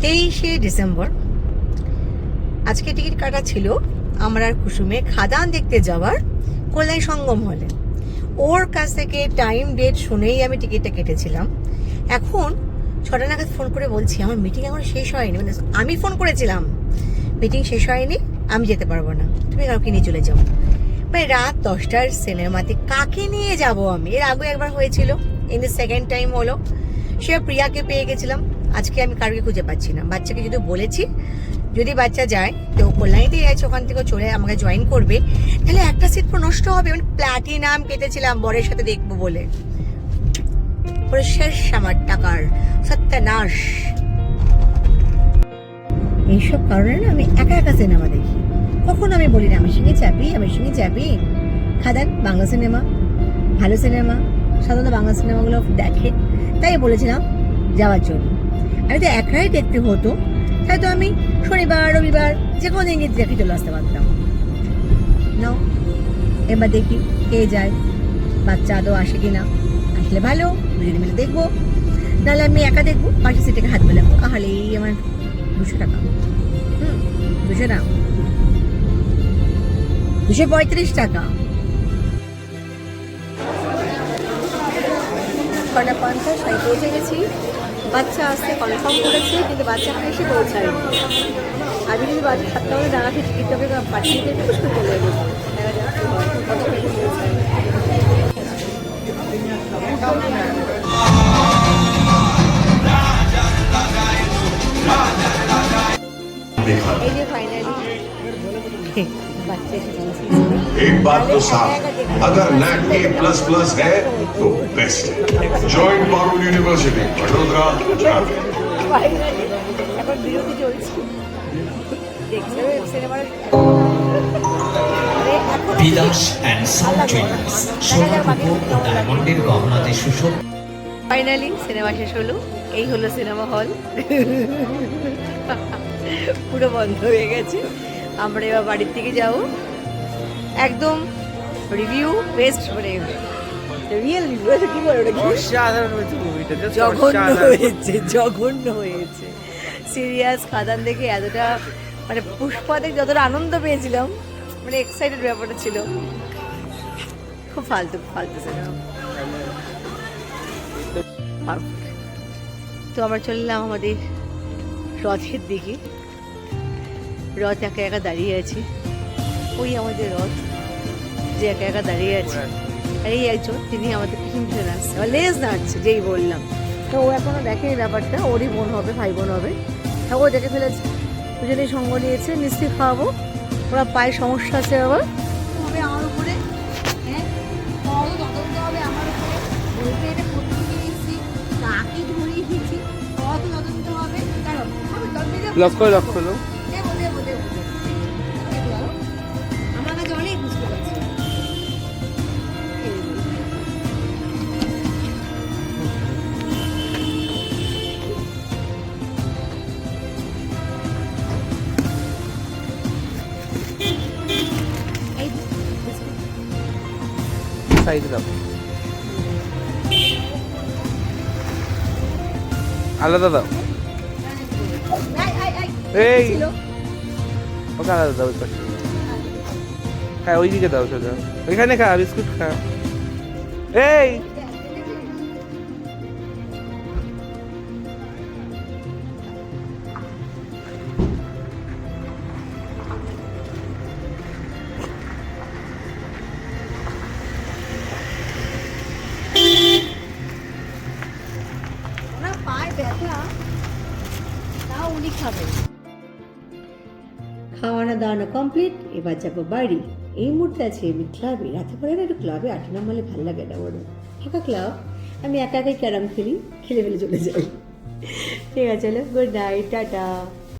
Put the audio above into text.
তেইশে ডিসেম্বর। আজকে টিকিট কাটা ছিল আমরা আর কুসুমে খাদান দেখতে যাওয়ার কল্যাণ সঙ্গম হলে। ওর কাছ থেকে টাইম ডেট শুনেই আমি টিকিটটা কেটেছিলাম। এখন ছটা নাগাদ ফোন করে বলছি, আমার মিটিং এখন শেষ হয়নি। মানে আমি ফোন করেছিলাম। মিটিং শেষ হয়নি, আমি যেতে পারব না। তুমি কাউকে নিয়ে চলে যাও। মানে রাত দশটার সিনেমাতে কাকে নিয়ে যাব আমি? এর আগে একবার হয়েছিল। ইন দ্য সেকেন্ড টাইম হলো। সে প্রিয়াকে পেয়ে গেছিলাম। আজকে আমি কারোকে খুঁজে পাচ্ছি না। বাচ্চাকে যদি বলেছি, যদি বাচ্চা যায়, তো কল্যাণীতে আছে, ওখান থেকে চলে আমাকে জয়েন করবে। তাহলে একটা সিট পুরো নষ্ট হবে। মানে প্ল্যাটিনাম কেটেছিলাম, বরের সাথে দেখব বলে। পুরো শেষ আমার টাকার সত্যানাশ। এইসব কারণে না আমি একা একা সিনেমা দেখি। কখনো আমি বলি না আমার সঙ্গে যাবি, আমার সঙ্গে যাবি? খাদান, বাংলা সিনেমা ভালো সিনেমা সাধারণত বাংলা সিনেমাগুলো দেখে। তাই বলেছিলাম যাওয়ার জন্য। আমি তো একাই দেখতে হতো। তাই তো আমি শনিবার, রবিবার যে কোনো দিন দেখে চলে আসতে পারতাম। নাও, এবার দেখি কে যায়, বাচ্চা আদৌ আসে কি না আসলে ভালো দুজনে মিলে দেখব। নাহলে আমি একা দেখব পাশে সিটে হাত মেলাবো? তাহলে এই আমার দুশো টাকা। হুম, দুশো না। দুশো পঁয়ত্রিশ টাকা। পঞ্চাশ? পৌঁছে গেছি। বাচ্চা আসতে কনফার্ম করেছে কিন্তু বাচ্চা এখানে এসে পৌঁছায়নি। আমি যদি বাচ্চা সাতটা মধ্যে দাঁড়াতে টিকিটটাকে পাঠিয়ে দিয়ে একটু করে চলে যাব। এই যে ফাইনালি বাচ্চা এসে পৌঁছেছে एक बात तो साफ अगर नैक में प्लस प्लस है तो बेस्ट है joint Parul University Vadodara Gujarat finally এখন বিরতি চলছে দেখছো সিনেমার বিলাস অ্যান্ড সাউন্ড জুয়েলার্স সোনারূপ ও ডায়মন্ডের গহনাতে সুশোভ ফাইনালি সিনেমা শেষ হলো এই হলো সিনেমা হল পুরো বন্ধ হয়ে গেছে আমরা এবার বাড়ির থেকে যাব। একদম রিভিউ বেস্ট মানে রিয়েল রিভিউ কি বলে ওটা জঘন্য হয়েছে জঘন্য হয়েছে। সিরিয়াস খাদান দেখে এতটা মানে পুষ্পা দেখে যতটা আনন্দ পেয়েছিলাম মানে এক্সাইটেড ব্যাপারটা ছিল। খুব ফালতু ফালতু সিনেমা তো আমরা চললাম আমাদের রথের দিকে। রথ একা একা দাঁড়িয়ে আছে। ওই আমাদের রথ যে একা একা দাঁড়িয়ে আছে। আর এই একজন তিনি আমাদের পিছন পিছন আসছে আর লেজ নাড়ছে যেই বললাম। তো ও এখনও দেখে এই ব্যাপারটা। ওরই বোন হবে ভাই বোন হবে। হ্যাঁ ও দেখে ফেলেছে দুজনেই সঙ্গ নিয়েছে নিশ্চয়ই খাওয়াবো। ওরা পায়ে সমস্যা আছে আবার। হবে আমার উপরে হ্যাঁ তদন্ত হবে আমার উপরে। বলবে এটা করতে গিয়েছি কাকে ধরিয়ে তদন্ত হবে। দাঁড়াও আমি তদন্ত সাইড দাও আলাদা দাও। এই। ওকে আলাদা দাও পাশে। হ্যাঁ ওইদিকে দাও, সোজা। ওইখানে খা, বিস্কুট খা। এই। তাও উনি খাবেন। খাওয়ানো দাওয়ানো কমপ্লিট এবার যাব বাড়ি। এই মুহূর্তে আছে আমি ক্লাবে রাতে পরে না একটু ক্লাবে আটে নম্বরে ভালো লাগে না ওর ফাঁকা ক্লাব আমি একা একাই ক্যারাম খেলি, খেলে ফেলে চলে যাই। ঠিক আছে, চলো গুড নাইট টাটা।